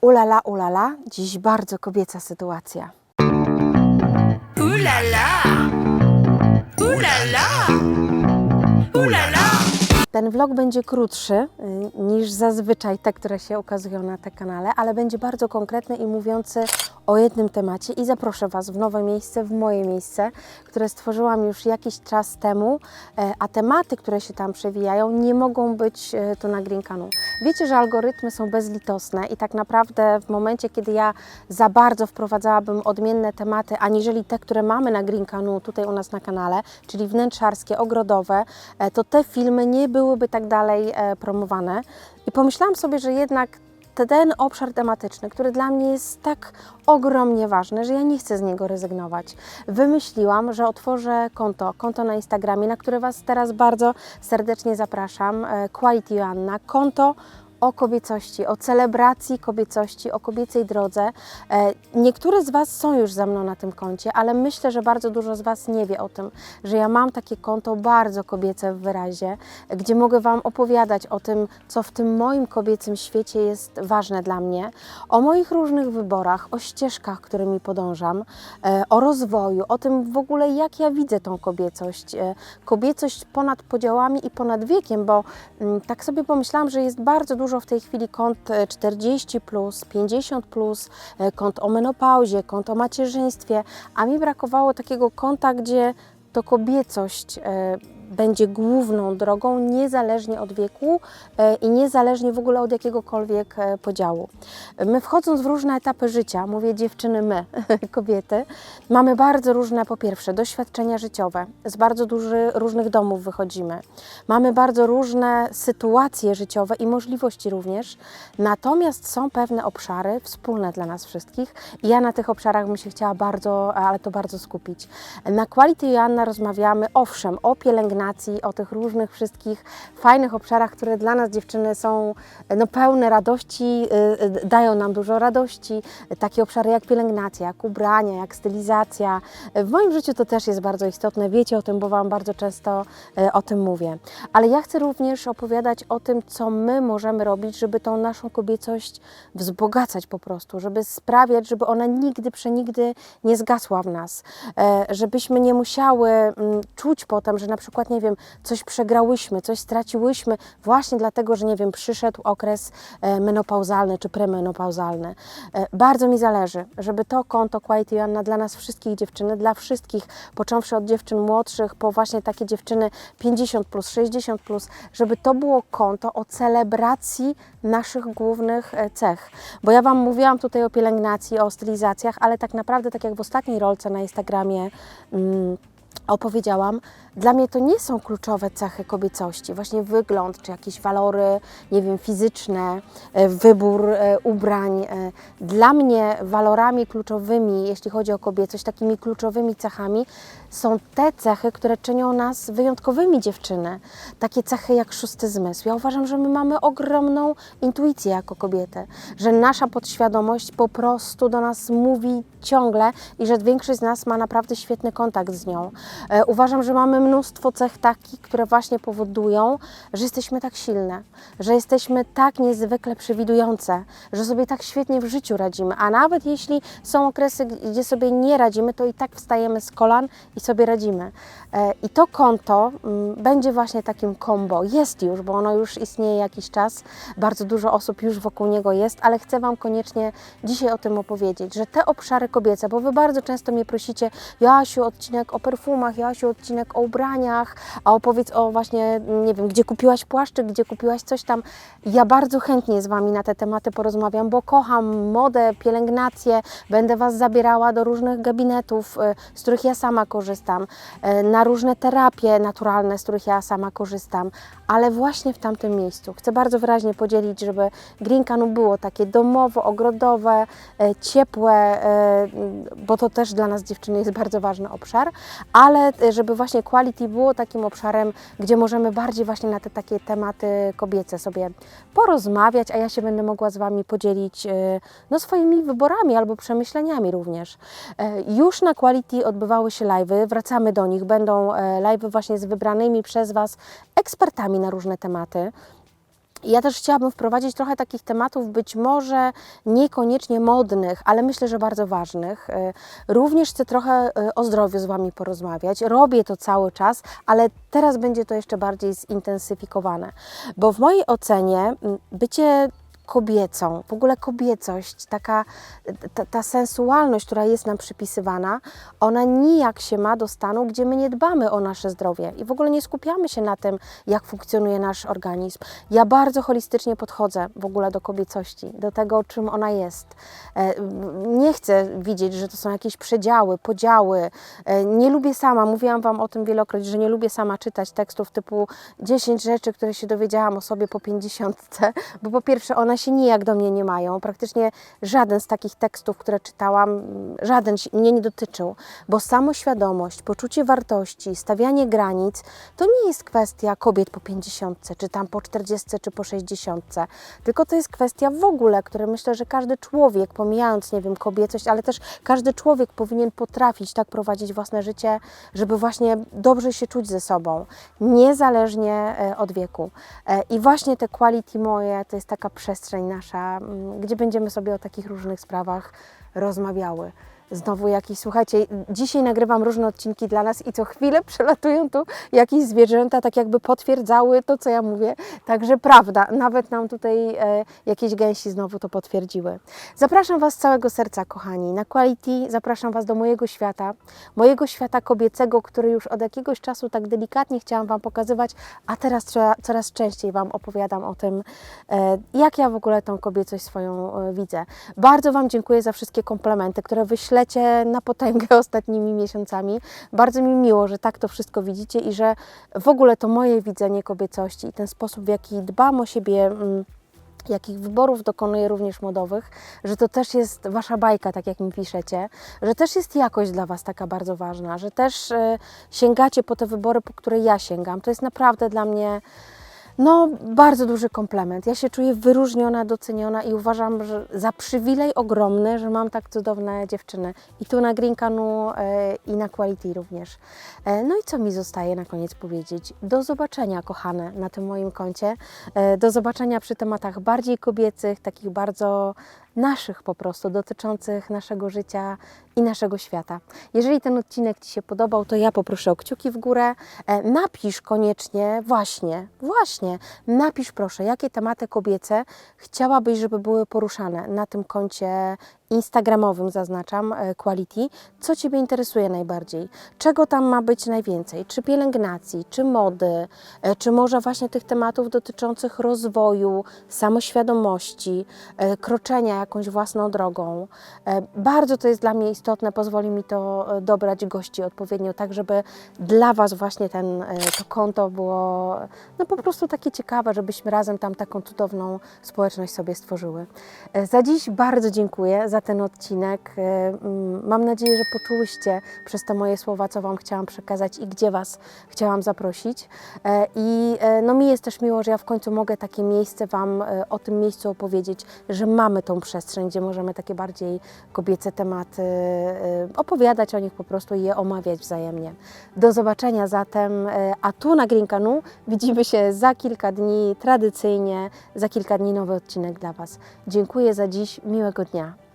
Ulala, ulala, dziś bardzo kobieca sytuacja. Ouh là là Ten vlog będzie krótszy y, niż zazwyczaj te, które się ukazują na tym kanale, ale będzie bardzo konkretny i mówiący o jednym temacie i zaproszę Was w nowe miejsce, w moje miejsce, które stworzyłam już jakiś czas temu, e, a tematy, które się tam przewijają, nie mogą być e, tu na Green Canu. Wiecie, że algorytmy są bezlitosne i tak naprawdę w momencie, kiedy ja za bardzo wprowadzałabym odmienne tematy, aniżeli te, które mamy na Green Canu tutaj u nas na kanale, czyli wnętrzarskie, ogrodowe, e, to te filmy nie byłyby tak dalej promowane. I pomyślałam sobie, że jednak ten obszar tematyczny, który dla mnie jest tak ogromnie ważny, że ja nie chcę z niego rezygnować. Wymyśliłam, że otworzę konto, konto na Instagramie, na które Was teraz bardzo serdecznie zapraszam, e, Quality Joanna, konto o kobiecości, o celebracji kobiecości, o kobiecej drodze. E, Niektóre z Was są już ze mną na tym koncie, ale myślę, że bardzo dużo z Was nie wie o tym, że ja mam takie konto bardzo kobiece w wyrazie, gdzie mogę Wam opowiadać o tym, co w tym moim kobiecym świecie jest ważne dla mnie, o moich różnych wyborach, o ścieżkach, którymi podążam, e, o rozwoju, o tym w ogóle, jak ja widzę tą kobiecość. E, Kobiecość ponad podziałami i ponad wiekiem, bo mm, tak sobie pomyślałam, że jest bardzo dużo w tej chwili kont e, 40, plus, 50, plus, e, kont o menopauzie, kont o macierzyństwie, a mi brakowało takiego konta, gdzie to kobiecość e, będzie główną drogą, niezależnie od wieku e, i niezależnie w ogóle od jakiegokolwiek e, podziału. My wchodząc w różne etapy życia, mówię dziewczyny, my, kobiety, mamy bardzo różne, po pierwsze, doświadczenia życiowe. Z bardzo duży, różnych domów wychodzimy. Mamy bardzo różne sytuacje życiowe i możliwości również. Natomiast są pewne obszary wspólne dla nas wszystkich i ja na tych obszarach bym się chciała bardzo, ale to bardzo skupić. Na Quality Joanna rozmawiamy, owszem, o pielęgnacji, o tych różnych wszystkich fajnych obszarach, które dla nas dziewczyny są no, pełne radości, y, y, dają nam dużo radości. Takie obszary jak pielęgnacja, jak ubrania, jak stylizacja. W moim życiu to też jest bardzo istotne. Wiecie o tym, bo Wam bardzo często y, o tym mówię. Ale ja chcę również opowiadać o tym, co my możemy robić, żeby tą naszą kobiecość wzbogacać po prostu, żeby sprawiać, żeby ona nigdy, przenigdy nie zgasła w nas. E, Żebyśmy nie musiały mm, czuć potem, że na przykład, nie wiem, coś przegrałyśmy, coś straciłyśmy właśnie dlatego, że nie wiem, przyszedł okres e, menopauzalny czy premenopauzalny. E, Bardzo mi zależy, żeby to konto Quiet Joanna dla nas wszystkich dziewczyny, dla wszystkich, począwszy od dziewczyn młodszych, po właśnie takie dziewczyny 50 plus, 60 plus, żeby to było konto o celebracji naszych głównych e, cech. Bo ja Wam mówiłam tutaj o pielęgnacji, o stylizacjach, ale tak naprawdę, tak jak w ostatniej rolce na Instagramie, mm, opowiedziałam, dla mnie to nie są kluczowe cechy kobiecości, właśnie wygląd, czy jakieś walory, nie wiem, fizyczne, e, wybór e, ubrań. e. Dla mnie walorami kluczowymi, jeśli chodzi o kobiecość, takimi kluczowymi cechami są te cechy, które czynią nas wyjątkowymi dziewczyny. Takie cechy jak szósty zmysł. Ja uważam, że my mamy ogromną intuicję jako kobiety, że nasza podświadomość po prostu do nas mówi ciągle i że większość z nas ma naprawdę świetny kontakt z nią. Uważam, że mamy mnóstwo cech takich, które właśnie powodują, że jesteśmy tak silne, że jesteśmy tak niezwykle przewidujące, że sobie tak świetnie w życiu radzimy, a nawet jeśli są okresy, gdzie sobie nie radzimy, to i tak wstajemy z kolan i sobie radzimy. E, I to konto mm, będzie właśnie takim combo. Jest już, bo ono już istnieje jakiś czas, bardzo dużo osób już wokół niego jest, ale chcę Wam koniecznie dzisiaj o tym opowiedzieć, że te obszary kobiece, bo Wy bardzo często mnie prosicie, Joasiu, odcinek o perfumach, Joasiu, odcinek o ubraniach, a opowiedz o właśnie, nie wiem, gdzie kupiłaś płaszczyk, gdzie kupiłaś coś tam. Ja bardzo chętnie z Wami na te tematy porozmawiam, bo kocham modę, pielęgnację, będę Was zabierała do różnych gabinetów, e, z których ja sama korzystam, e, na różne terapie naturalne, z których ja sama korzystam, ale właśnie w tamtym miejscu. Chcę bardzo wyraźnie podzielić, żeby Green Canu było takie domowo, ogrodowe, e, ciepłe, bo to też dla nas dziewczyny jest bardzo ważny obszar, ale żeby właśnie quality było takim obszarem, gdzie możemy bardziej właśnie na te takie tematy kobiece sobie porozmawiać, a ja się będę mogła z Wami podzielić e, no, swoimi wyborami albo przemyśleniami również. E, Już na quality odbywały się live'y, wracamy do nich, będą e, live'y właśnie z wybranymi przez Was ekspertami na różne tematy. Ja też chciałabym wprowadzić trochę takich tematów, być może niekoniecznie modnych, ale myślę, że bardzo ważnych. Y, Również chcę trochę y, o zdrowiu z Wami porozmawiać. Robię to cały czas, ale teraz będzie to jeszcze bardziej zintensyfikowane, bo w mojej ocenie mm, bycie kobiecą, w ogóle kobiecość, taka ta, ta sensualność, która jest nam przypisywana, ona nijak się ma do stanu, gdzie my nie dbamy o nasze zdrowie i w ogóle nie skupiamy się na tym, jak funkcjonuje nasz organizm. Ja bardzo holistycznie podchodzę w ogóle do kobiecości, do tego, czym ona jest. E, Nie chcę widzieć, że to są jakieś przedziały, podziały. E, Nie lubię sama, mówiłam Wam o tym wielokroć, że nie lubię sama czytać tekstów typu 10 rzeczy, które się dowiedziałam o sobie po 50, bo po pierwsze one się nijak do mnie nie mają. Praktycznie żaden z takich tekstów, które czytałam, żaden mnie nie dotyczył, bo samoświadomość, poczucie wartości, stawianie granic to nie jest kwestia kobiet po 50, czy tam po 40, czy po 60, tylko to jest kwestia w ogóle, które myślę, że każdy człowiek, pomijając, nie wiem, kobiecość, ale też każdy człowiek powinien potrafić tak prowadzić własne życie, żeby właśnie dobrze się czuć ze sobą, niezależnie e, od wieku. E, I właśnie te quality moje to jest taka przestrzeń nasza, mm, gdzie będziemy sobie o takich różnych sprawach rozmawiały. Znowu jakieś, słuchajcie, dzisiaj nagrywam różne odcinki dla nas i co chwilę przelatują tu jakieś zwierzęta, tak jakby potwierdzały to, co ja mówię. Także prawda, nawet nam tutaj e, jakieś gęsi znowu to potwierdziły. Zapraszam Was z całego serca, kochani, na Quality. Zapraszam Was do mojego świata, mojego świata kobiecego, który już od jakiegoś czasu tak delikatnie chciałam Wam pokazywać, a teraz coraz częściej Wam opowiadam o tym, e, jak ja w ogóle tą kobiecość swoją e, widzę. Bardzo Wam dziękuję za wszystkie komplementy, które wyślecie na potęgę ostatnimi miesiącami. Bardzo mi miło, że tak to wszystko widzicie i że w ogóle to moje widzenie kobiecości i ten sposób, w jaki dbam o siebie. mm, jakich wyborów dokonuję również modowych, że to też jest Wasza bajka, tak jak mi piszecie, że też jest jakość dla Was taka bardzo ważna, że też e, sięgacie po te wybory, po które ja sięgam. To jest naprawdę dla mnie no, bardzo duży komplement. Ja się czuję wyróżniona, doceniona i uważam że za przywilej ogromny, że mam tak cudowne dziewczyny. I tu na Green Canu e, i na Quality również. E, no i co mi zostaje na koniec powiedzieć? Do zobaczenia, kochane, na tym moim koncie. E, do zobaczenia przy tematach bardziej kobiecych, takich bardzo naszych po prostu, dotyczących naszego życia i naszego świata. Jeżeli ten odcinek Ci się podobał, to ja poproszę o kciuki w górę. E, Napisz koniecznie, właśnie, właśnie, napisz proszę, jakie tematy kobiece chciałabyś, żeby były poruszane na tym koncie instagramowym, zaznaczam, e, Quality. Co Ciebie interesuje najbardziej? Czego tam ma być najwięcej? Czy pielęgnacji, czy mody, e, czy może właśnie tych tematów dotyczących rozwoju, samoświadomości, e, kroczenia jakąś własną drogą. Bardzo to jest dla mnie istotne, pozwoli mi to dobrać gości odpowiednio, tak żeby dla Was właśnie ten, to konto było no po prostu takie ciekawe, żebyśmy razem tam taką cudowną społeczność sobie stworzyły. Za dziś bardzo dziękuję za ten odcinek. E, mm, Mam nadzieję, że poczułyście przez te moje słowa, co Wam chciałam przekazać i gdzie Was chciałam zaprosić. E, I e, no mi jest też miło, że ja w końcu mogę takie miejsce Wam e, o tym miejscu opowiedzieć, że mamy tą przestrzeń, gdzie możemy takie bardziej kobiece tematy opowiadać o nich po prostu i je omawiać wzajemnie. Do zobaczenia zatem, a tu na Green Canu widzimy się za kilka dni, tradycyjnie za kilka dni nowy odcinek dla Was. Dziękuję za dziś, miłego dnia.